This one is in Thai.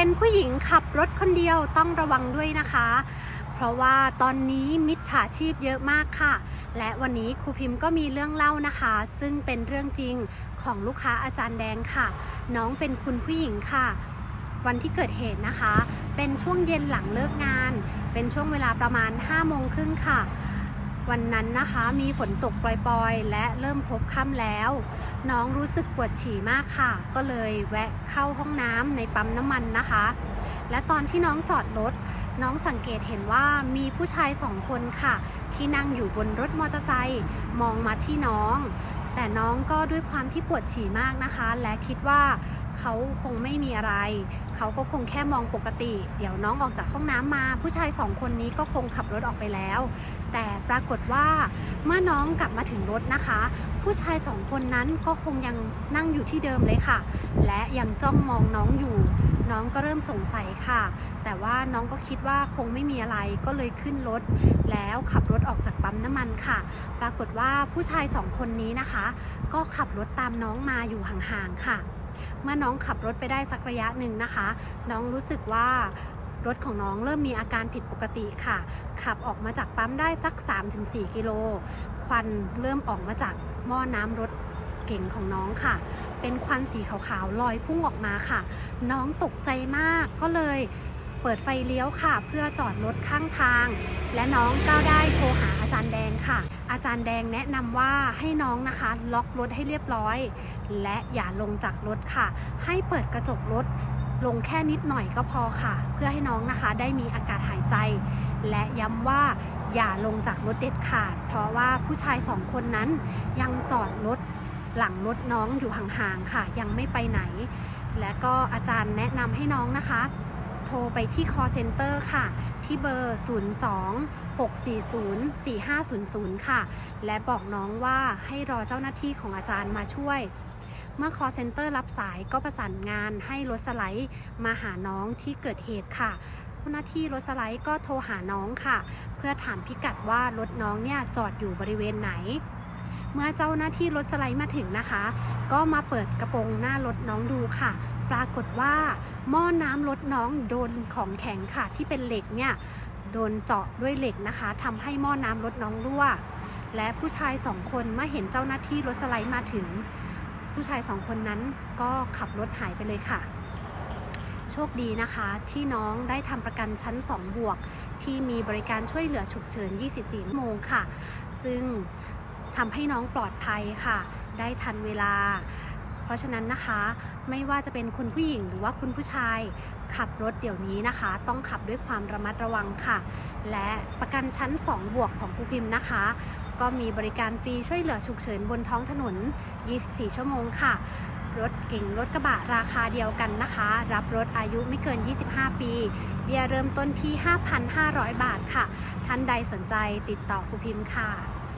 เป็นผู้หญิงขับรถคนเดียวต้องระวังด้วยนะคะ เพราะว่าตอนนี้มิจฉาชีพเยอะมากค่ะ และวันนี้ครูพิมพ์ก็มีเรื่องเล่านะคะ ซึ่งเป็นเรื่องจริงของลูกค้าอาจารย์แดงค่ะ น้องเป็นคุณผู้หญิงค่ะ วันที่เกิดเหตุนะคะ เป็นช่วงเย็นหลังเลิกงาน เป็นช่วงเวลาประมาณ5โมงครึ่งค่ะ วันนั้นนะคะมีฝนตกปล่อยๆ และเริ่มพบค่ำแล้ว น้องรู้สึกปวดฉี่มากค่ะ ก็เลยแวะเข้าห้องน้ำในปั๊มน้ำมันนะคะ และตอนที่น้องจอดรถน้องสังเกตเห็นว่ามีผู้ชายสองคนค่ะ ที่นั่งอยู่บนรถมอเตอร์ไซค์มองมาที่น้อง แต่น้องก็ด้วยความที่ปวดฉี่มากนะคะ และคิดว่า เขาคงไม่มีอะไร เขาก็คงแค่มองปกติ เดี๋ยวน้องออกจากห้องน้ำมา ผู้ชายสองคนนี้ก็คงขับรถออกไปแล้ว แต่ปรากฏว่าเมื่อน้องกลับมาถึงรถนะคะ ผู้ชายสองคนนั้นก็คงยังนั่งอยู่ที่เดิมเลยค่ะ และยังจ้องมองน้องอยู่ น้องก็เริ่มสงสัยค่ะ แต่ว่าน้องก็คิดว่าคงไม่มีอะไรก็เลยขึ้นรถ แล้วขับรถออกจากปั๊มน้ำมันค่ะ ปรากฏว่าผู้ชายสองคนนี้นะคะ ก็ขับรถตามน้องมาอยู่ห่างๆค่ะ เมื่อน้องขับรถไปได้สักระยะหนึ่งนะคะ น้องรู้สึกว่ารถของน้องเริ่มมีอาการผิดปกติค่ะ ขับออกมาจากปั๊มได้สัก 3-4 กิโล ควันเริ่มออกมาจากหม้อน้ำรถเก่งของน้องค่ะ เป็นควันสีขาวๆลอยพุ่งออกมาค่ะ น้องตกใจมากก็เลย เปิดไฟเลี้ยวค่ะ เพื่อจอดรถข้างทาง และน้องก็ได้โทรหาอาจารย์แดงค่ะ อาจารย์แดงแนะนำว่าให้น้องนะคะ ล็อกรถให้เรียบร้อย และอย่าลงจากรถค่ะ ให้เปิดกระจกรถลงแค่นิดหน่อยก็พอค่ะ เพื่อให้น้องนะคะได้มีอากาศหายใจ และย้ำว่าอย่าลงจากรถเด็ดขาด เพราะว่าผู้ชายสองคนนั้นยังจอดรถหลังรถน้องอยู่ห่างๆค่ะ ยังไม่ไปไหน และก็อาจารย์แนะนำให้น้องนะคะ โทรไปที่ call center ค่ะ ที่เบอร์ 02 640 4500 ค่ะ และบอกน้องว่าให้รอเจ้าหน้าที่ของอาจารย์มาช่วย เมื่อ call center รับสายก็ประสานงานให้รถสไลด์มาหาน้องที่เกิดเหตุค่ะเจ้าหน้าที่รถสไลด์ก็โทรหาน้องค่ะ เพื่อถามพิกัดว่ารถน้องเนี่ยจอดอยู่บริเวณไหน เมื่อเจ้าหน้าที่รถสไลด์มาถึงนะคะ ก็มาเปิดกระโปรงหน้ารถน้องดูค่ะ ปรากฏว่าหม้อน้ำรถน้องโดนของแข็งค่ะ ที่เป็นเหล็กเนี่ยโดนเจาะด้วยเหล็กนะคะทำให้หม้อน้ำรถน้องรั่ว และผู้ชายสองคนเมื่อเห็นเจ้าหน้าที่รถสไลด์มาถึง ผู้ชายสองคนนั้นก็ขับรถหายไปเลยค่ะ โชคดีนะคะ ที่น้องได้ทำประกันชั้น 2 บวก ที่มีบริการช่วยเหลือฉุกเฉิน 24 ชั่วโมงค่ะ ซึ่ง ทำให้น้องปลอดภัยค่ะ ได้ทันเวลา เพราะฉะนั้นนะคะไม่ว่าจะเป็นคุณผู้หญิงหรือว่าคุณผู้ชาย ขับรถเดี๋ยวนี้นะคะ ต้องขับด้วยความระมัดระวังค่ะ และประกันชั้น 2 บวกของครูพิมพ์นะคะ ก็มีบริการฟรีช่วยเหลือฉุกเฉินบนท้องถนน 24 ชั่วโมงค่ะรถเก่งรถกระบะราคาเดียวกันนะคะ รับรถอายุไม่เกิน 25 ปี เบี้ยเริ่มต้นที่ 5,500 บาทค่ะ ท่านใดสนใจติดต่อครูพิมพ์ค่ะ